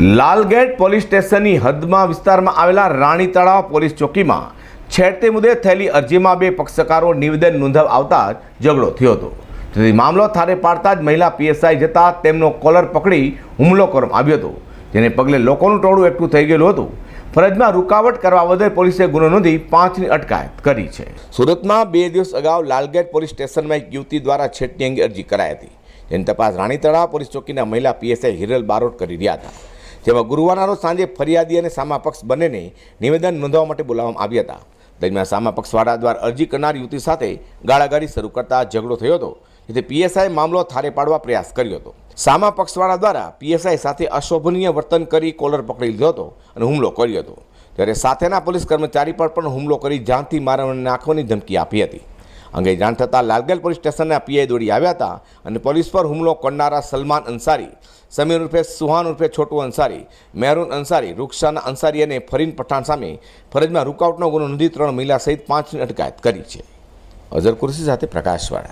Lalgate police સ્ટેશનની હદમાં વિસ્તારમાં આવેલા રાણી તળાવ પોલીસ ચોકીમાં છેડતી મુદ્દે થયેલી અરજીમાં બે પક્ષકારો નિવેદન નોંધાવ આવતા ઝઘડો થયો હતો. તેથી મામલો થારે પાડતા જ મહિલા પીએસઆઈ જતા તેમનો કોલર પકડી હુમલો કરવામાં આવ્યો હતો. જેને પગલે લોકોનું ટોળું એકઠું થઈ ગયેલું હતું. ફરજમાં રૂકાવટ કરવા બદલ પોલીસે ગુનો નોંધી પાંચની અટકાયત કરી છે. સુરતમાં બે દિવસ અગાઉ લાલગેટ પોલીસ સ્ટેશનમાં એક યુવતી દ્વારા છેડતી અંગે અરજી કરાઈ હતી. જેની તપાસ રાણી તળાવ પોલીસ ચોકીના મહિલા પીએસઆઈ હિરલ બારોટ કરી રહ્યા હતા. જેમાં ગુરુવારના રોજ સાંજે ફરિયાદી અને સામા પક્ષ બંનેને નિવેદન નોંધવા માટે બોલાવવામાં આવ્યા હતા. દરમિયાન સામા પક્ષવાળા દ્વારા અરજી કરનાર યુવતી સાથે ગાળાગાળી શરૂ કરતા ઝઘડો થયો હતો, જેથી પીએસઆઈ મામલો થારે પાડવા પ્રયાસ કર્યો હતો. સામા પક્ષવાળા દ્વારા પીએસઆઈ સાથે અશોભનીય વર્તન કરી કોલર પકડી લીધો હતો અને હુમલો કર્યો હતો. ત્યારે સાથેના પોલીસ કર્મચારી પર પણ હુમલો કરી જાનથી મારવાને નાખવાની ધમકી આપી હતી. અંગે જાણ થતાં લાલગેલ પોલીસ સ્ટેશનના પીઆઈ દોડી આવ્યા હતા અને પોલીસ પર હુમલો કરનારા સલમાન અંસારી, સમીર ઉર્ફે સુહાન ઉર્ફે છોટુ અંસારી, મહેરૂન અંસારી રૂક્ષાના અંસારી અને ફરીન પઠાણ સામે ફરજમાં રૂકાવટનો ગુનો નોંધી ત્રણ મહિલા સહિત પાંચની અટકાયત કરી છે. અઝર કુરશી સાથે પ્રકાશવાળા.